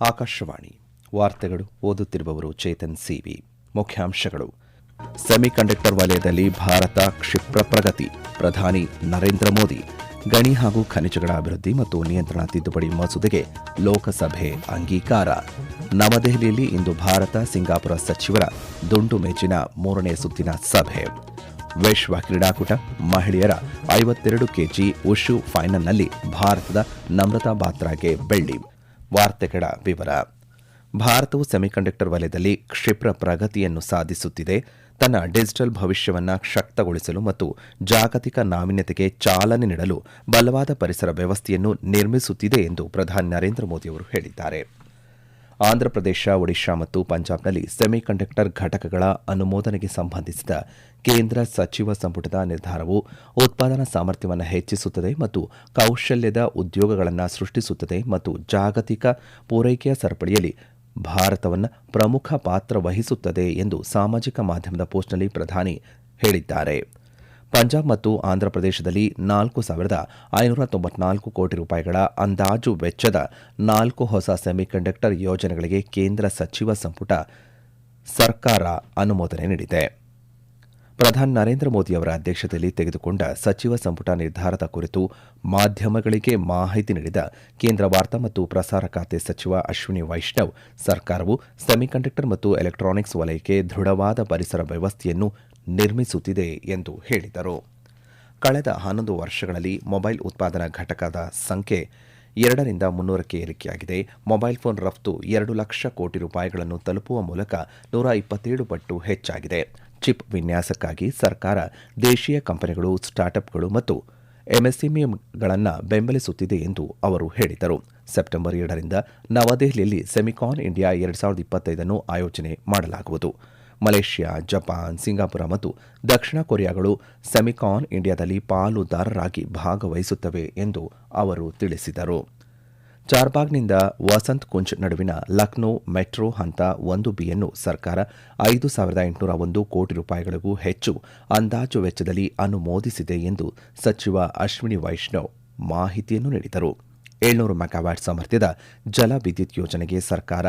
ಆಕಾಶವಾಣಿ. ವಾರ್ತೆಗಳು ಓದುತ್ತಿರುವವರು ಚೇತನ್ ಸಿವಿ. ಮುಖ್ಯಾಂಶಗಳು. ಸೆಮಿಕಂಡಕ್ಟರ್ ವಲಯದಲ್ಲಿ ಭಾರತ ಕ್ಷಿಪ್ರ ಪ್ರಗತಿ. ಪ್ರಧಾನಿ ನರೇಂದ್ರ ಮೋದಿ. ಗಣಿ ಹಾಗೂ ಖನಿಜಗಳ ಅಭಿವೃದ್ಧಿ ಮತ್ತು ನಿಯಂತ್ರಣ ತಿದ್ದುಪಡಿ ಮಸೂದೆಗೆ ಲೋಕಸಭೆ ಅಂಗೀಕಾರ. ನವದೆಹಲಿಯಲ್ಲಿ ಇಂದು ಭಾರತ ಸಿಂಗಾಪುರ ಸಚಿವರ ದುಂಡು ಮೇಜಿನ ಮೂರನೇ ಸುತ್ತಿನ ಸಭೆ. ವಿಶ್ವ ಕ್ರೀಡಾಕೂಟ ಮಹಿಳೆಯರ ಐವತ್ತೆರಡು ಕೆಜಿ ಉಶು ಫೈನಲ್ನಲ್ಲಿ ಭಾರತದ ನಮ್ರತಾ ಬಾತ್ರಾಗೆ ಬೆಳ್ಳಿ. ವಾರ್ತೆಗಳ ವಿವರ. ಭಾರತವು ಸೆಮಿಕಂಡಕ್ಟರ್ ವಲಯದಲ್ಲಿ ಕ್ಷಿಪ್ರ ಪ್ರಗತಿಯನ್ನು ಸಾಧಿಸುತ್ತಿದೆ. ತನ್ನ ಡಿಜಿಟಲ್ ಭವಿಷ್ಯವನ್ನು ಶಕ್ತಗೊಳಿಸಲು ಮತ್ತು ಜಾಗತಿಕ ನಾವೀನ್ಯತೆಗೆ ಚಾಲನೆ ನೀಡಲು ಬಲವಾದ ಪರಿಸರ ವ್ಯವಸ್ಥೆಯನ್ನು ನಿರ್ಮಿಸುತ್ತಿದೆ ಎಂದು ಪ್ರಧಾನಿ ನರೇಂದ್ರ ಮೋದಿಯವರು ಹೇಳಿದ್ದಾರೆ. ಆಂಧ್ರಪ್ರದೇಶ, ಒಡಿಶಾ ಮತ್ತು ಪಂಜಾಬ್ನಲ್ಲಿ ಸೆಮಿಕಂಡಕ್ಟರ್ ಘಟಕಗಳ ಅನುಮೋದನೆಗೆ ಸಂಬಂಧಿಸಿದ ಕೇಂದ್ರ ಸಚಿವ ಸಂಪುಟದ ನಿರ್ಧಾರವು ಉತ್ಪಾದನಾ ಸಾಮರ್ಥ್ಯವನ್ನು ಹೆಚ್ಚಿಸುತ್ತದೆ ಮತ್ತು ಕೌಶಲ್ಯದ ಉದ್ಯೋಗಗಳನ್ನು ಸೃಷ್ಟಿಸುತ್ತದೆ ಮತ್ತು ಜಾಗತಿಕ ಪೂರೈಕೆಯ ಸರಪಳಿಯಲ್ಲಿ ಭಾರತವನ್ನು ಪ್ರಮುಖ ಪಾತ್ರ ವಹಿಸುತ್ತದೆ ಎಂದು ಸಾಮಾಜಿಕ ಮಾಧ್ಯಮದ ಪೋಸ್ಟ್ನಲ್ಲಿ ಪ್ರಧಾನಿ ಹೇಳಿದ್ದಾರೆ. ಪಂಜಾಬ್ ಮತ್ತು ಆಂಧ್ರಪ್ರದೇಶದಲ್ಲಿ ನಾಲ್ಕು ಸಾವಿರದ ಐನೂರ ತೊಂಬತ್ನಾಲ್ಕು ಕೋಟಿ ರೂಪಾಯಿಗಳ ಅಂದಾಜು ವೆಚ್ಚದ ನಾಲ್ಕು ಹೊಸ ಸೆಮಿಕಂಡಕ್ಟರ್ ಯೋಜನೆಗಳಿಗೆ ಕೇಂದ್ರ ಸಚಿವ ಸಂಪುಟ ಸರ್ಕಾರ ಅನುಮೋದನೆ ನೀಡಿದೆ. ಪ್ರಧಾನಿ ನರೇಂದ್ರ ಮೋದಿ ಅವರ ಅಧ್ಯಕ್ಷತೆಯಲ್ಲಿ ತೆಗೆದುಕೊಂಡ ಸಚಿವ ಸಂಪುಟ ನಿರ್ಧಾರದ ಕುರಿತು ಮಾಧ್ಯಮಗಳಿಗೆ ಮಾಹಿತಿ ನೀಡಿದ ಕೇಂದ್ರ ವಾರ್ತಾ ಮತ್ತು ಪ್ರಸಾರ ಖಾತೆ ಸಚಿವ ಅಶ್ವಿನಿ ವೈಷ್ಣವ್, ಸರ್ಕಾರವು ಸೆಮಿಕಂಡಕ್ಟರ್ ಮತ್ತು ಎಲೆಕ್ಟ್ರಾನಿಕ್ಸ್ ವಲಯಕ್ಕೆ ದೃಢವಾದ ಪರಿಸರ ವ್ಯವಸ್ಥೆಯನ್ನು ನಿರ್ಮಿಸುತ್ತಿದೆ ಎಂದು ಹೇಳಿದರು. ಕಳೆದ ಹನ್ನೊಂದು ವರ್ಷಗಳಲ್ಲಿ ಮೊಬೈಲ್ ಉತ್ಪಾದನಾ ಘಟಕದ ಸಂಖ್ಯೆ ಎರಡರಿಂದ ಮುನ್ನೂರಕ್ಕೆ ಏರಿಕೆಯಾಗಿದೆ. ಮೊಬೈಲ್ ಫೋನ್ ರಫ್ತು ಎರಡು ಲಕ್ಷ ಕೋಟಿ ರೂಪಾಯಿಗಳನ್ನು ತಲುಪುವ ಮೂಲಕ ನೂರ ಇಪ್ಪತ್ತೇಳು ಪಟ್ಟು ಹೆಚ್ಚಾಗಿದೆ. ಚಿಪ್ ವಿನ್ಯಾಸಕ್ಕಾಗಿ ಸರ್ಕಾರ ದೇಶೀಯ ಕಂಪನಿಗಳು, ಸ್ಟಾರ್ಟ್ಅಪ್ಗಳು ಮತ್ತು ಎಂಎಸ್ಎಂಇಗಳನ್ನು ಬೆಂಬಲಿಸುತ್ತಿದೆ ಎಂದು ಅವರು ಹೇಳಿದರು. ಸೆಪ್ಟೆಂಬರ್ ಎರಡರಿಂದ ನವದೆಹಲಿಯಲ್ಲಿ ಸೆಮಿಕಾನ್ ಇಂಡಿಯಾ ಎರಡು ಸಾವಿರದ ಇಪ್ಪತ್ತೈದನ್ನು ಆಯೋಜನೆ ಮಾಡಲಾಗುವುದು. ಮಲೇಷ್ಯಾ, ಜಪಾನ್, ಸಿಂಗಾಪುರ ಮತ್ತು ದಕ್ಷಿಣ ಕೊರಿಯಾಗಳು ಸೆಮಿಕಾನ್ ಇಂಡಿಯಾದಲ್ಲಿ ಪಾಲುದಾರರಾಗಿ ಭಾಗವಹಿಸುತ್ತವೆ ಎಂದು ಅವರು ತಿಳಿಸಿದರು. ಚಾರ್ಬಾಗ್ನಿಂದ ವಸಂತ್ ಕುಂಜ್ ನಡುವಿನ ಲಕ್ನೋ ಮೆಟ್ರೋ ಹಂತ ಒಂದು ಬಿಯನ್ನು ಸರ್ಕಾರ ಐದು ಸಾವಿರದ ಎಂಟುನೂರ ಒಂದು ಕೋಟಿ ರೂಪಾಯಿಗಳಿಗೂ ಹೆಚ್ಚು ಅಂದಾಜು ವೆಚ್ಚದಲ್ಲಿ ಅನುಮೋದಿಸಿದೆ ಎಂದು ಸಚಿವ ಅಶ್ವಿನಿ ವೈಷ್ಣವ್ ಮಾಹಿತಿಯನ್ನು ನೀಡಿದರು. ಏಳ್ನೂರು ಮೆಗಾವ್ಯಾಟ್ ಸಾಮರ್ಥ್ಯದ ಜಲ ವಿದ್ಯುತ್ ಯೋಜನೆಗೆ ಸರ್ಕಾರ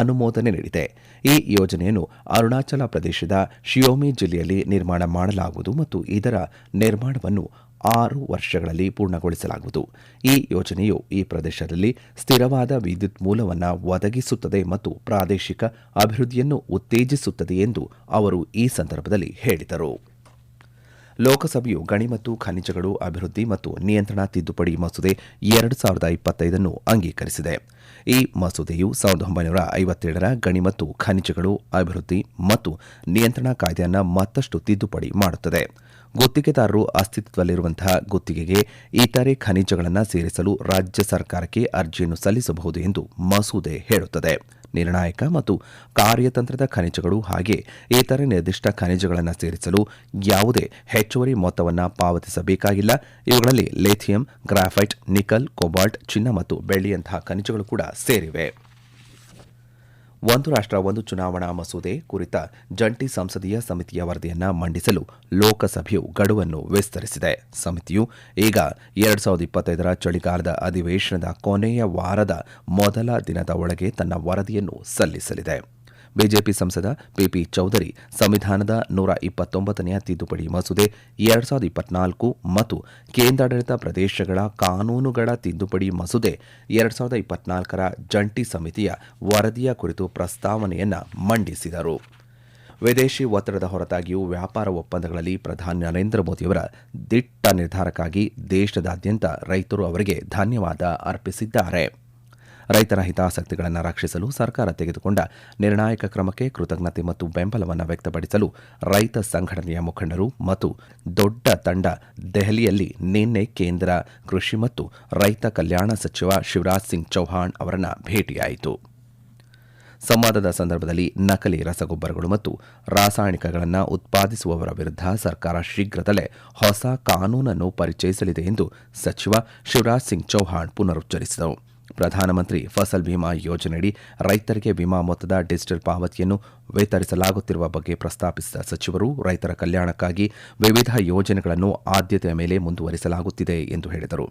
ಅನುಮೋದನೆ ನೀಡಿದೆ. ಈ ಯೋಜನೆಯನ್ನು ಅರುಣಾಚಲ ಪ್ರದೇಶದ ಶಿಯೋಮಿ ಜಿಲ್ಲೆಯಲ್ಲಿ ನಿರ್ಮಾಣ ಮಾಡಲಾಗುವುದು ಮತ್ತು ಇದರ ನಿರ್ಮಾಣವನ್ನು ಆರು ವರ್ಷಗಳಲ್ಲಿ ಪೂರ್ಣಗೊಳಿಸಲಾಗುವುದು. ಈ ಯೋಜನೆಯು ಈ ಪ್ರದೇಶದಲ್ಲಿ ಸ್ಥಿರವಾದ ವಿದ್ಯುತ್ ಮೂಲವನ್ನು ಒದಗಿಸುತ್ತದೆ ಮತ್ತು ಪ್ರಾದೇಶಿಕ ಅಭಿವೃದ್ಧಿಯನ್ನು ಉತ್ತೇಜಿಸುತ್ತದೆ ಎಂದು ಅವರು ಈ ಸಂದರ್ಭದಲ್ಲಿ ಹೇಳಿದರು. ಲೋಕಸಭೆಯು ಗಣಿ ಮತ್ತು ಖನಿಜಗಳು ಅಭಿವೃದ್ಧಿ ಮತ್ತು ನಿಯಂತ್ರಣ ತಿದ್ದುಪಡಿ ಮಸೂದೆ ಎರಡು ಸಾವಿರದ ಇಪ್ಪತ್ತೈದನ್ನು ಅಂಗೀಕರಿಸಿದೆ. ಈ ಮಸೂದೆಯು ಸಾವಿರದ ಒಂಬೈನೂರ ಐವತ್ತೇಳರ ಗಣಿ ಮತ್ತು ಖನಿಜಗಳು ಅಭಿವೃದ್ಧಿ ಮತ್ತು ನಿಯಂತ್ರಣ ಕಾಯ್ದೆಯನ್ನು ಮತ್ತಷ್ಟು ತಿದ್ದುಪಡಿ ಮಾಡುತ್ತದೆ. ಗುತ್ತಿಗೆದಾರರು ಅಸ್ತಿತ್ವದಲ್ಲಿರುವಂತಹ ಗುತ್ತಿಗೆಗೆ ಇತರೆ ಖನಿಜಗಳನ್ನು ಸೇರಿಸಲು ರಾಜ್ಯ ಸರ್ಕಾರಕ್ಕೆ ಅರ್ಜಿಯನ್ನು ಸಲ್ಲಿಸಬಹುದು ಎಂದು ಮಸೂದೆ ಹೇಳುತ್ತದೆ. ನಿರ್ಣಾಯಕ ಮತ್ತು ಕಾರ್ಯತಂತ್ರದ ಖನಿಜಗಳು ಹಾಗೆ ಇತರೆ ನಿರ್ದಿಷ್ಟ ಖನಿಜಗಳನ್ನು ಸೇರಿಸಲು ಯಾವುದೇ ಹೆಚ್ಚುವರಿ ಮೊತ್ತವನ್ನು ಪಾವತಿಸಬೇಕಾಗಿಲ್ಲ. ಇವುಗಳಲ್ಲಿ ಲೇಥಿಯಂ, ಗ್ರಾಫೈಟ್, ನಿಕಲ್, ಕೊಬಾಲ್ಟ್, ಚಿನ್ನ ಮತ್ತು ಬೆಳ್ಳಿಯಂತಹ ಖನಿಜಗಳು ಕೂಡ ಸೇರಿವೆ. ಒಂದು ರಾಷ್ಟ್ರ, ಒಂದು ಚುನಾವಣಾ ಮಸೂದೆ ಕುರಿತ ಜಂಟಿ ಸಂಸದೀಯ ಸಮಿತಿಯ ವರದಿಯನ್ನು ಮಂಡಿಸಲು ಲೋಕಸಭೆಯು ಗಡುವನ್ನು ವಿಸ್ತರಿಸಿದೆ. ಸಮಿತಿಯು ಈಗ ಎರಡು ಸಾವಿರದ ಇಪ್ಪತ್ತೈದರ ಚಳಿಗಾಲದ ಅಧಿವೇಶನದ ಕೊನೆಯ ವಾರದ ಮೊದಲ ದಿನದ ಒಳಗೆ ತನ್ನ ವರದಿಯನ್ನು ಸಲ್ಲಿಸಲಿದೆ. ಬಿಜೆಪಿ ಸಂಸದ ಪಿಪಿ ಚೌಧರಿ ಸಂವಿಧಾನದ ನೂರ ಇಪ್ಪತ್ತೊಂಬತ್ತನೆಯ ತಿದ್ದುಪಡಿ ಮಸೂದೆ, ಎರಡು ಸಾವಿರದ ಇಪ್ಪತ್ನಾಲ್ಕು ಮತ್ತು ಕೇಂದ್ರಾಡಳಿತ ಪ್ರದೇಶಗಳ ಕಾನೂನುಗಳ ತಿದ್ದುಪಡಿ ಮಸೂದೆ, ಎರಡು ಸಾವಿರದ ಇಪ್ಪತ್ನಾಲ್ಕರ ಜಂಟಿ ಸಮಿತಿಯ ವರದಿಯ ಕುರಿತು ಪ್ರಸ್ತಾವನೆಯನ್ನು ಮಂಡಿಸಿದರು. ವಿದೇಶಿ ಒತ್ತಡದ ಹೊರತಾಗಿಯೂ ವ್ಯಾಪಾರ ಒಪ್ಪಂದಗಳಲ್ಲಿ ಪ್ರಧಾನಿ ನರೇಂದ್ರ ಮೋದಿಯವರ ದಿಟ್ಟ ನಿರ್ಧಾರಕ್ಕಾಗಿ ದೇಶದಾದ್ಯಂತ ರೈತರು ಅವರಿಗೆ ಧನ್ಯವಾದ ಅರ್ಪಿಸಿದ್ದಾರೆ. ರೈತರ ಹಿತಾಸಕ್ತಿಗಳನ್ನು ರಕ್ಷಿಸಲು ಸರ್ಕಾರ ತೆಗೆದುಕೊಂಡ ನಿರ್ಣಾಯಕ ಕ್ರಮಕ್ಕೆ ಕೃತಜ್ಞತೆ ಮತ್ತು ಬೆಂಬಲವನ್ನು ವ್ಯಕ್ತಪಡಿಸಲು ರೈತ ಸಂಘಟನೆಯ ಮುಖಂಡರು ಮತ್ತು ದೊಡ್ಡ ತಂಡ ದೆಹಲಿಯಲ್ಲಿ ನಿನ್ನೆ ಕೇಂದ್ರ ಕೃಷಿ ಮತ್ತು ರೈತ ಕಲ್ಯಾಣ ಸಚಿವ ಶಿವರಾಜ್ ಸಿಂಗ್ ಚೌಹಾಣ್ ಅವರನ್ನು ಭೇಟಿಯಾಯಿತು. ಸಂವಾದದ ಸಂದರ್ಭದಲ್ಲಿ ನಕಲಿ ರಸಗೊಬ್ಬರಗಳು ಮತ್ತು ರಾಸಾಯನಿಕಗಳನ್ನು ಉತ್ಪಾದಿಸುವವರ ವಿರುದ್ಧ ಸರ್ಕಾರ ಶೀಘ್ರದಲ್ಲೇ ಹೊಸ ಕಾನೂನನ್ನು ಪರಿಚಯಿಸಲಿದೆ ಎಂದು ಸಚಿವ ಶಿವರಾಜ್ ಸಿಂಗ್ ಚೌಹಾಣ್ ಪುನರುಚ್ಚರಿಸಿದರು. ಪ್ರಧಾನಮಂತ್ರಿ ಫಸಲ್ ಬಿಮಾ ಯೋಜನೆಯಡಿ ರೈತರಿಗೆ ವಿಮಾ ಮೊತ್ತದ ಡಿಜಿಟಲ್ ಪಾವತಿಯನ್ನು ವಿತರಿಸಲಾಗುತ್ತಿರುವ ಬಗ್ಗೆ ಪ್ರಸ್ತಾಪಿಸಿದ ಸಚಿವರು, ರೈತರ ಕಲ್ಯಾಣಕ್ಕಾಗಿ ವಿವಿಧ ಯೋಜನೆಗಳನ್ನು ಆದ್ಯತೆಯ ಮೇಲೆ ಮುಂದುವರಿಸಲಾಗುತ್ತಿದೆ ಎಂದು ಹೇಳಿದರು.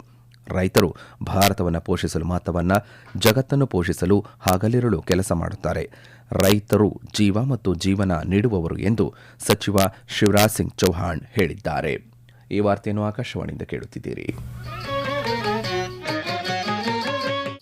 ರೈತರು ಭಾರತವನ್ನು ಪೋಷಿಸಲು ಮಾತ್ರವನ್ನ ಜಗತ್ತನ್ನು ಪೋಷಿಸಲು ಹಗಲಿರುಳು ಕೆಲಸ ಮಾಡುತ್ತಾರೆ. ರೈತರು ಜೀವ ಮತ್ತು ಜೀವನ ನೀಡುವವರು ಎಂದು ಸಚಿವ ಶಿವರಾಜ್ ಸಿಂಗ್ ಚೌಹಾಣ್ ಹೇಳಿದ್ದಾರೆ. ಈ ವಾರ್ತೆಯನ್ನು ಆಕಾಶವಾಣಿಯಿಂದ ಕೇಳುತ್ತಿದ್ದೀರಿ.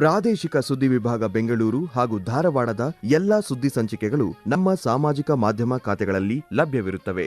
ಪ್ರಾದೇಶಿಕ ಸುದ್ದಿ ವಿಭಾಗ ಬೆಂಗಳೂರು ಹಾಗೂ ಧಾರವಾಡದ ಎಲ್ಲಾ ಸುದ್ದಿ ಸಂಚಿಕೆಗಳು ನಮ್ಮ ಸಾಮಾಜಿಕ ಮಾಧ್ಯಮ ಖಾತೆಗಳಲ್ಲಿ ಲಭ್ಯವಿರುತ್ತವೆ.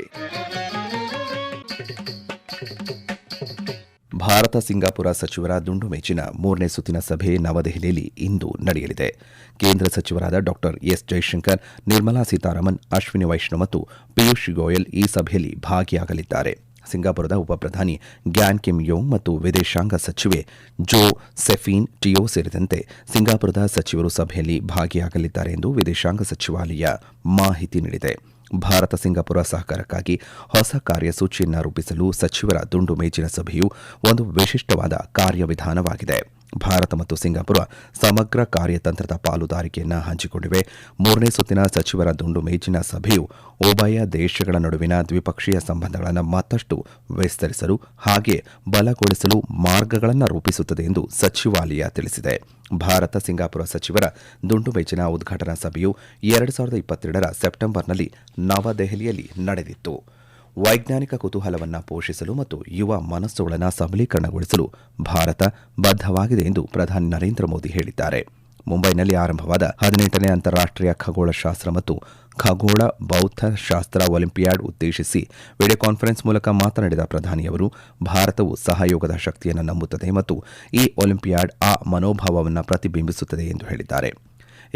ಭಾರತ ಸಿಂಗಾಪುರ ಸಚಿವರ ದುಂಡು ಮೇಚಿನ ಮೂರನೇ ಸುತ್ತಿನ ಸಭೆ ನವದೆಹಲಿಯಲ್ಲಿ ಇಂದು ನಡೆಯಲಿದೆ. ಕೇಂದ್ರ ಸಚಿವರಾದ ಡಾ ಎಸ್ ಜೈಶಂಕರ್, ನಿರ್ಮಲಾ ಸೀತಾರಾಮನ್, ಅಶ್ವಿನಿ ವೈಷ್ಣವ್ ಮತ್ತು ಪಿಯೂಷ್ ಗೋಯಲ್ ಈ ಸಭೆಯಲ್ಲಿ ಭಾಗಿಯಾಗಲಿದ್ದಾರೆ. ಸಿಂಗಾಪುರದ ಉಪಪ್ರಧಾನಿ ಗ್ಯಾನ್ ಕಿಮ್ ಯೋಂಗ್ ಮತ್ತು ವಿದೇಶಾಂಗ ಸಚಿವೆ ಜೋ ಸೆಫೀನ್ ಟಿಯೋ ಸೇರಿದಂತೆ ಸಿಂಗಾಪುರದ ಸಚಿವರು ಸಭೆಯಲ್ಲಿ ಭಾಗಿಯಾಗಲಿದ್ದಾರೆ ಎಂದು ವಿದೇಶಾಂಗ ಸಚಿವಾಲಯ ಮಾಹಿತಿ ನೀಡಿದೆ. ಭಾರತ ಸಿಂಗಾಪುರ ಸಹಕಾರಕ್ಕಾಗಿ ಹೊಸ ಕಾರ್ಯಸೂಚಿಯನ್ನು ರೂಪಿಸಲು ಸಚಿವರ ದುಂಡು ಮೇಜಿನ ಸಭೆಯು ಒಂದು ವಿಶಿಷ್ಟವಾದ ಕಾರ್ಯವಿಧಾನವಾಗಿದೆ. ಭಾರತ ಮತ್ತು ಸಿಂಗಾಪುರ ಸಮಗ್ರ ಕಾರ್ಯತಂತ್ರದ ಪಾಲುದಾರಿಕೆಯನ್ನು ಹಂಚಿಕೊಂಡಿವೆ. ಮೂರನೇ ಸುತ್ತಿನ ಸಚಿವರ ದುಂಡು ಮೇಜಿನ ಸಭೆಯು ಉಭಯ ದೇಶಗಳ ನಡುವಿನ ದ್ವಿಪಕ್ಷೀಯ ಸಂಬಂಧಗಳನ್ನು ಮತ್ತಷ್ಟು ವಿಸ್ತರಿಸಲು ಹಾಗೆ ಬಲಗೊಳಿಸಲು ಮಾರ್ಗಗಳನ್ನು ರೂಪಿಸುತ್ತದೆ ಎಂದು ಸಚಿವಾಲಯ ತಿಳಿಸಿದೆ. ಭಾರತ ಸಿಂಗಾಪುರ ಸಚಿವರ ದುಂಡು ಮೇಜಿನ ಉದ್ಘಾಟನಾ ಸಭೆಯು ಎರಡು ಸಾವಿರದ ಇಪ್ಪತ್ತೆರಡರ ಸೆಪ್ಟೆಂಬರ್ನಲ್ಲಿ ನವದೆಹಲಿಯಲ್ಲಿ ನಡೆದಿತ್ತು. ವೈಜ್ಞಾನಿಕ ಕುತೂಹಲವನ್ನು ಪೋಷಿಸಲು ಮತ್ತು ಯುವ ಮನಸ್ಸುಗಳನ್ನು ಸಬಲೀಕರಣಗೊಳಿಸಲು ಭಾರತ ಬದ್ಧವಾಗಿದೆ ಎಂದು ಪ್ರಧಾನಿ ನರೇಂದ್ರ ಮೋದಿ ಹೇಳಿದ್ದಾರೆ. ಮುಂಬೈನಲ್ಲಿ ಆರಂಭವಾದ ಹದಿನೆಂಟನೇ ಅಂತಾರಾಷ್ಟೀಯ ಖಗೋಳಶಾಸ್ತ್ರ ಮತ್ತು ಖಗೋಳ ಬೌದ್ಧ ಶಾಸ್ತ್ರ ಒಲಿಂಪಿಯಾಡ್ ಉದ್ದೇಶಿಸಿ ವಿಡಿಯೋ ಕಾನ್ಫರೆನ್ಸ್ ಮೂಲಕ ಮಾತನಾಡಿದ ಪ್ರಧಾನಿಯವರು ಭಾರತವು ಸಹಯೋಗದ ಶಕ್ತಿಯನ್ನು ನಂಬುತ್ತದೆ ಮತ್ತು ಈ ಒಲಿಂಪಿಯಾಡ್ ಆ ಮನೋಭಾವವನ್ನು ಪ್ರತಿಬಿಂಬಿಸುತ್ತದೆ ಎಂದು ಹೇಳಿದ್ದಾರೆ.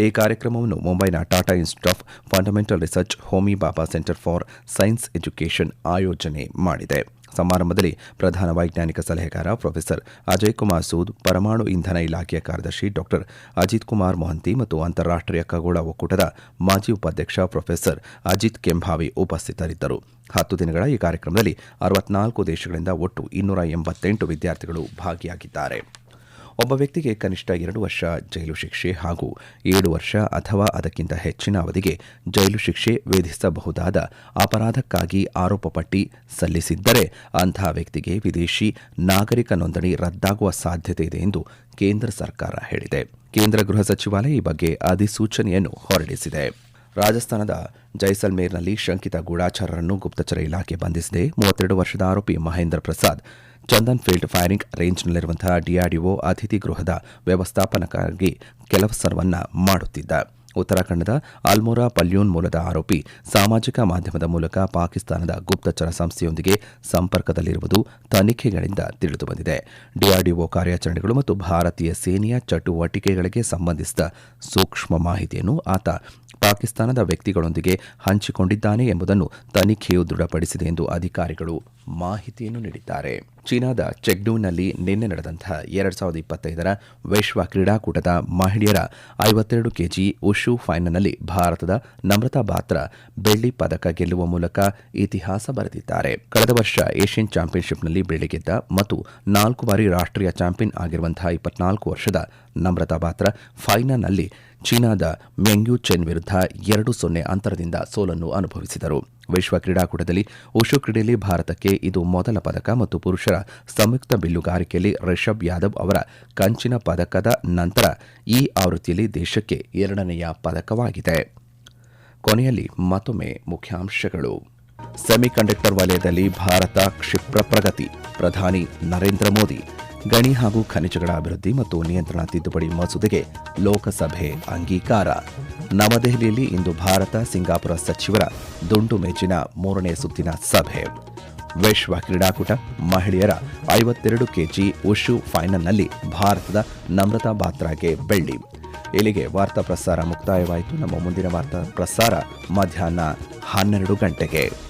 ಈ ಕಾರ್ಯಕ್ರಮವನ್ನು ಮುಂಬೈನ Tata institute of fundamental research Homi Bhabha centre for science education ಆಯೋಜನೆ ಮಾಡಿದೆ. ಸಮಾರಂಭದಲ್ಲಿ ಪ್ರಧಾನ ವೈಜ್ಞಾನಿಕ ಸಲಹೆಗಾರ ಪ್ರೊಫೆಸರ್ ಅಜಯ್ ಕುಮಾರ್ ಸೂದ್, ಪರಮಾಣು ಇಂಧನ ಇಲಾಖೆಯ ಕಾರ್ಯದರ್ಶಿ ಡಾ ಅಜಿತ್ ಕುಮಾರ್ ಮೊಹಂತಿ ಮತ್ತು ಅಂತಾರಾಷ್ಟೀಯ ಖಗೋಳ ಒಕ್ಕೂಟದ ಮಾಜಿ ಉಪಾಧ್ಯಕ್ಷ ಪ್ರೊಫೆಸರ್ ಅಜಿತ್ ಕೆಂಭಾವಿ ಉಪಸ್ಥಿತರಿದ್ದರು. ಹತ್ತು ದಿನಗಳ ಈ ಕಾರ್ಯಕ್ರಮದಲ್ಲಿ ಅರವತ್ನಾಲ್ಕು ದೇಶಗಳಿಂದ ಒಟ್ಟು ಇನ್ನೂರ ಎಂಬತ್ತೆಂಟು ವಿದ್ಯಾರ್ಥಿಗಳು ಭಾಗಿಯಾಗಿದ್ದಾರೆ. ಒಬ್ಬ ವ್ಯಕ್ತಿಗೆ ಕನಿಷ್ಠ ಎರಡು ವರ್ಷ ಜೈಲು ಶಿಕ್ಷೆ ಹಾಗೂ ಏಳು ವರ್ಷ ಅಥವಾ ಅದಕ್ಕಿಂತ ಹೆಚ್ಚಿನ ಅವಧಿಗೆ ಜೈಲು ಶಿಕ್ಷೆ ವಿಧಿಸಬಹುದಾದ ಅಪರಾಧಕ್ಕಾಗಿ ಆರೋಪ ಪಟ್ಟಿ ಸಲ್ಲಿಸಿದ್ದರೆ ಅಂತಹ ವ್ಯಕ್ತಿಗೆ ವಿದೇಶಿ ನಾಗರಿಕ ನೋಂದಣಿ ರದ್ದಾಗುವ ಸಾಧ್ಯತೆ ಇದೆ ಎಂದು ಕೇಂದ್ರ ಸರ್ಕಾರ ಹೇಳಿದೆ. ಕೇಂದ್ರ ಗೃಹ ಸಚಿವಾಲಯ ಈ ಬಗ್ಗೆ ಅಧಿಸೂಚನೆಯನ್ನು ಹೊರಡಿಸಿದೆ. ರಾಜಸ್ಥಾನದ ಜೈಸಲ್ಮೇರ್ನಲ್ಲಿ ಶಂಕಿತ ಗೂಢಾಚಾರರನ್ನು ಗುಪ್ತಚರ ಇಲಾಖೆ ಬಂಧಿಸಿದೆ. ಮೂವತ್ತೆರಡು ವರ್ಷದ ಆರೋಪಿ ಮಹೇಂದ್ರ ಪ್ರಸಾದ್ ಚಂದನ್ ಫೀಲ್ಡ್ ಫೈರಿಂಗ್ ರೇಂಜ್ನಲ್ಲಿರುವಂತಹ ಡಿಆರ್ಡಿಒ ಅತಿಥಿ ಗೃಹದ ವ್ಯವಸ್ಥಾಪನಕ್ಕಾಗಿ ಕೆಲಸವನ್ನ ಮಾಡುತ್ತಿದ್ದ. ಉತ್ತರಾಖಂಡದ ಅಲ್ಮೋರಾ ಪಲ್ಯೂನ್ ಮೂಲದ ಆರೋಪಿ ಸಾಮಾಜಿಕ ಮಾಧ್ಯಮದ ಮೂಲಕ ಪಾಕಿಸ್ತಾನದ ಗುಪ್ತಚರ ಸಂಸ್ಥೆಯೊಂದಿಗೆ ಸಂಪರ್ಕದಲ್ಲಿರುವುದು ತನಿಖೆಗಳಿಂದ ತಿಳಿದುಬಂದಿದೆ. ಡಿಆರ್ಡಿಒ ಕಾರ್ಯಾಚರಣೆಗಳು ಮತ್ತು ಭಾರತೀಯ ಸೇನೆಯ ಚಟುವಟಿಕೆಗಳಿಗೆ ಸಂಬಂಧಿಸಿದ ಸೂಕ್ಷ್ಮ ಮಾಹಿತಿಯನ್ನು ಆತ ಪಾಕಿಸ್ತಾನದ ವ್ಯಕ್ತಿಗಳೊಂದಿಗೆ ಹಂಚಿಕೊಂಡಿದ್ದಾನೆ ಎಂಬುದನ್ನು ತನಿಖೆಯು ದೃಢಪಡಿಸಿದೆ ಎಂದು ಅಧಿಕಾರಿಗಳು ಮಾಹಿತಿಯನ್ನು ನೀಡಿದ್ದಾರೆ. ಚೀನಾದ ಚೆಗ್ಡೂನಲ್ಲಿ ನಿನ್ನೆ ನಡೆದಂತಹ ಎರಡ್ ಸಾವಿರದ ಇಪ್ಪತ್ತೈದರ ವಿಶ್ವ ಕ್ರೀಡಾಕೂಟದ ಮಹಿಳೆಯರ ಐವತ್ತೆರಡು ಕೆಜಿ ಉಶು ಫೈನಲ್ನಲ್ಲಿ ಭಾರತದ ನಮ್ರತಾ ಬಾತ್ರ ಬೆಳ್ಳಿ ಪದಕ ಗೆಲ್ಲುವ ಮೂಲಕ ಇತಿಹಾಸ ಬರೆದಿದ್ದಾರೆ. ಕಳೆದ ವರ್ಷ ಏಷ್ಯನ್ ಚಾಂಪಿಯನ್ಶಿಪ್ನಲ್ಲಿ ಬೆಳ್ಳಿ ಗೆದ್ದ ಮತ್ತು ನಾಲ್ಕು ಬಾರಿ ರಾಷ್ಟ್ರೀಯ ಚಾಂಪಿಯನ್ ಆಗಿರುವಂತಹ ಇಪ್ಪತ್ನಾಲ್ಕು ವರ್ಷದ ನಮ್ರತಾ ಬಾತ್ರ ಫೈನಲ್ನಲ್ಲಿ ಚೀನಾದ ಮೆಂಗ್ಯೂ ಚೆನ್ ವಿರುದ್ಧ ಎರಡು ಸೊನ್ನೆ ಅಂತರದಿಂದ ಸೋಲನ್ನು ಅನುಭವಿಸಿದರು. ವಿಶ್ವ ಕ್ರೀಡಾಕೂಟದಲ್ಲಿ ಉಶು ಕ್ರೀಡೆಯಲ್ಲಿ ಭಾರತಕ್ಕೆ ಇದು ಮೊದಲ ಪದಕ ಮತ್ತು ಪುರುಷರ ಸಂಯುಕ್ತ ಬಿಲ್ಲುಗಾರಿಕೆಯಲ್ಲಿ ರಿಷಬ್ ಯಾದವ್ ಅವರ ಕಂಚಿನ ಪದಕದ ನಂತರ ಈ ಆವೃತ್ತಿಯಲ್ಲಿ ದೇಶಕ್ಕೆ ಎರಡನೆಯ ಪದಕವಾಗಿದೆ. ಕೊನೆಯಲ್ಲಿ ಮತ್ತೊಮ್ಮೆ ಮುಖ್ಯಾಂಶಗಳು. ಸೆಮಿಕಂಡಕ್ಟರ್ ವಲಯದಲ್ಲಿ ಭಾರತ ಕ್ಷಿಪ್ರ ಪ್ರಗತಿ. ಪ್ರಧಾನಿ ನರೇಂದ್ರ ಮೋದಿ. ಗಣಿ ಹಾಗೂ ಖನಿಜಗಳ ಅಭಿವೃದ್ಧಿ ಮತ್ತು ನಿಯಂತ್ರಣ ತಿದ್ದುಪಡಿ ಮಸೂದೆಗೆ ಲೋಕಸಭೆ ಅಂಗೀಕಾರ. ನವದೆಹಲಿಯಲ್ಲಿ ಇಂದು ಭಾರತ ಸಿಂಗಾಪುರ ಸಚಿವರ ದುಂಡು ಮೇಜಿನ ಮೂರನೇ ಸುತ್ತಿನ ಸಭೆ. ವಿಶ್ವ ಕ್ರೀಡಾಕೂಟ ಮಹಿಳೆಯರ ಐವತ್ತೆರಡು ಕೆಜಿ ಉಶು ಫೈನಲ್ನಲ್ಲಿ ಭಾರತದ ನಮ್ರತಾ ಬಾತ್ರಾಗೆ ಬೆಳ್ಳಿ. ಇಲ್ಲಿಗೆ ವಾರ್ತಾ ಪ್ರಸಾರ ಮುಕ್ತಾಯವಾಯಿತು. ನಮ್ಮ ಮುಂದಿನ ವಾರ್ತಾ ಪ್ರಸಾರ ಮಧ್ಯಾಹ್ನ ಹನ್ನೆರಡು ಗಂಟೆಗೆ.